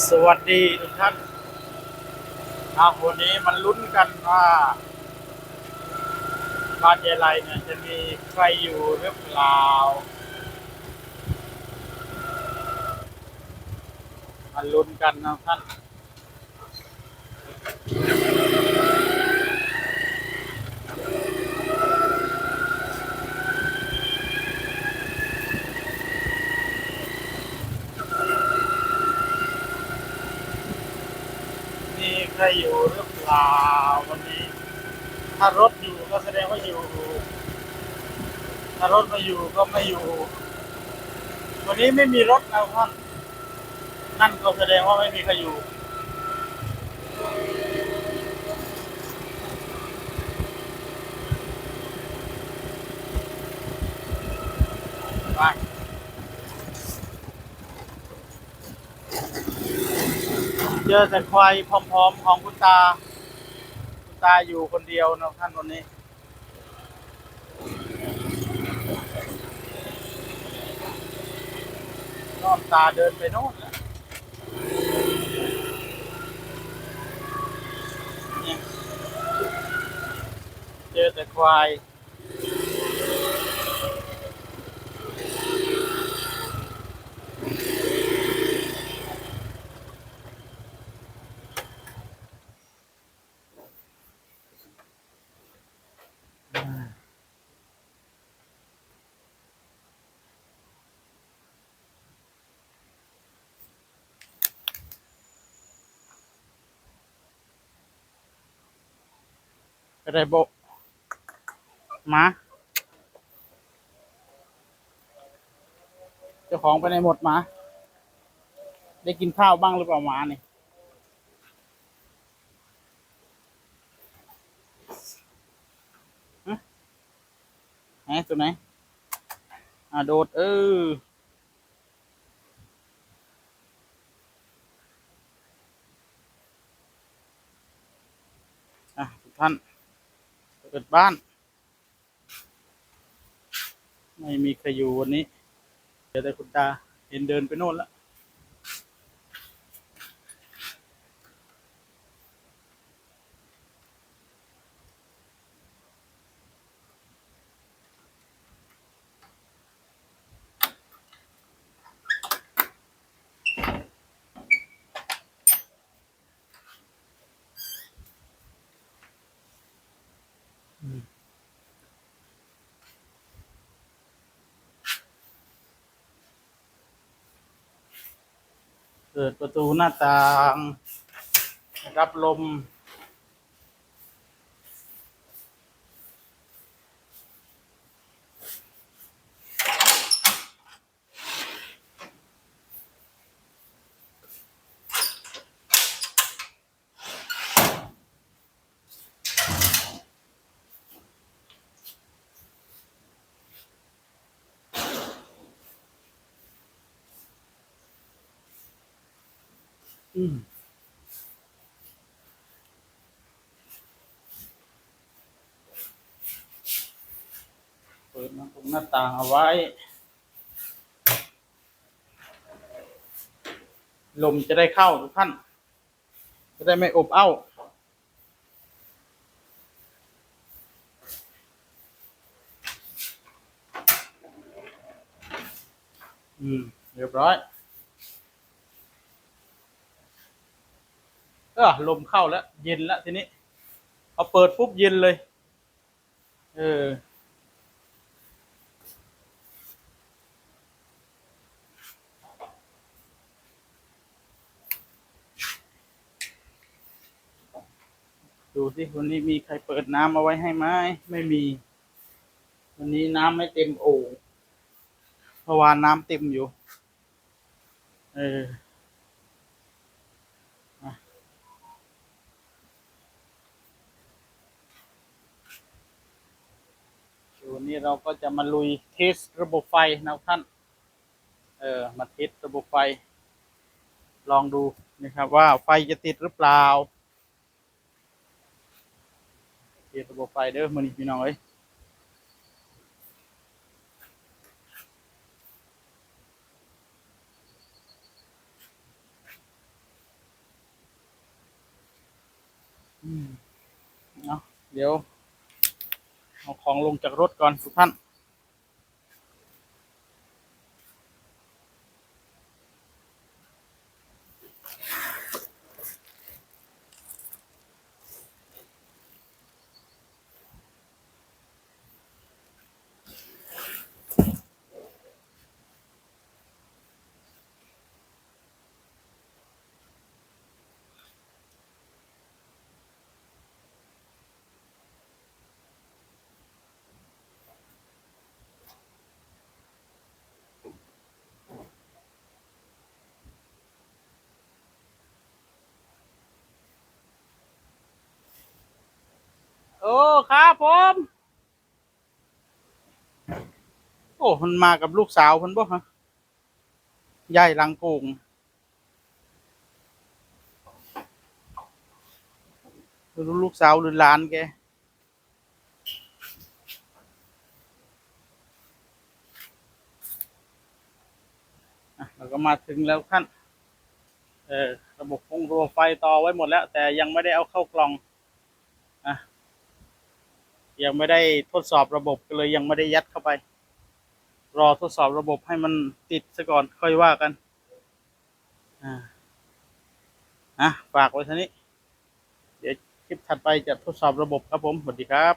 สวัสดีทุกท่านอาวันนี้มันลุ้นกันว่าบ้านยายไรเนี่ยจะมีใครอยู่หรือเปล่า มันลุ้นกันนะท่าน มีใครอยู่หรือเปล่าวันนี้ ถ้ารถอยู่ก็แสดงว่าอยู่ ถ้ารถไม่อยู่ก็ไม่อยู่ วันนี้ไม่มีรถแล้วท่านนั่นก็แสดงว่าไม่มีใครอยู่ เจอแต่ควายพร้อมๆของคุณตา คุณตาอยู่คนเดียวนะท่านวันนี้ น้อมตาเดินไปโน่นเจอแต่ควาย ไปได้โบมาเจ้าของไปในหมดมา ได้กินข้าวบ้างหรือเปล่ามาเนี่ยฮะไหนตัวไหน อ่าโดด เอออะทุกท่าน เปิดบ้าน ไม่มีใครอยู่วันนี้ เดี๋ยวแต่คุณตาเห็นเดินไปโน่นแล้ว เปิดประตูหน้าต่าง รับลม อืมเปิดหน้าตรงหน้าต่างเอาไว้ ลมจะได้เข้าทุกท่าน จะได้ไม่อบอ้าวอืม เรียบร้อย ออลมเข้าแล้ว เย็นแล้วทีนี้เอาเปิดปุ๊บเย็นเลย เออ ดูสิวันนี้มีใครเปิดน้ำเอาไว้ให้ไหมไม่มี วันนี้น้ำไม่เต็มโอ่งเพราะว่าน้ำเต็มอยู่ เออ นี้เราก็จะมาลุยเทสระบบไฟนะท่าน เออมาเทสระบบไฟ ลองดูนะครับว่าไฟจะติดหรือเปล่าเทสระบบไฟเด้อมือนี้พี่น้องเอ้ยเดี๋ยว เอาของลงจากรถก่อนทุกท่าน โอ้ครับผมโอ้มันมากับลูกสาวเพิ่นบ่ฮะยายลังโกงรู้ลูกสาวหรือหลานแกเราก็มาถึงแล้วท่านเออระบบคงระบบไฟต่อไว้หมดแล้ว แต่ยังไม่ได้เอาเข้ากล่อง ยังไม่ได้ทดสอบระบบก็เลยยังไม่ได้ยัดเข้าไป รอทดสอบระบบให้มันติดซะก่อนค่อยว่ากันอ่าอะฝากไว้ท่านี้ เดี๋ยวคลิปถัดไปจะทดสอบระบบครับผมสวัสดีครับ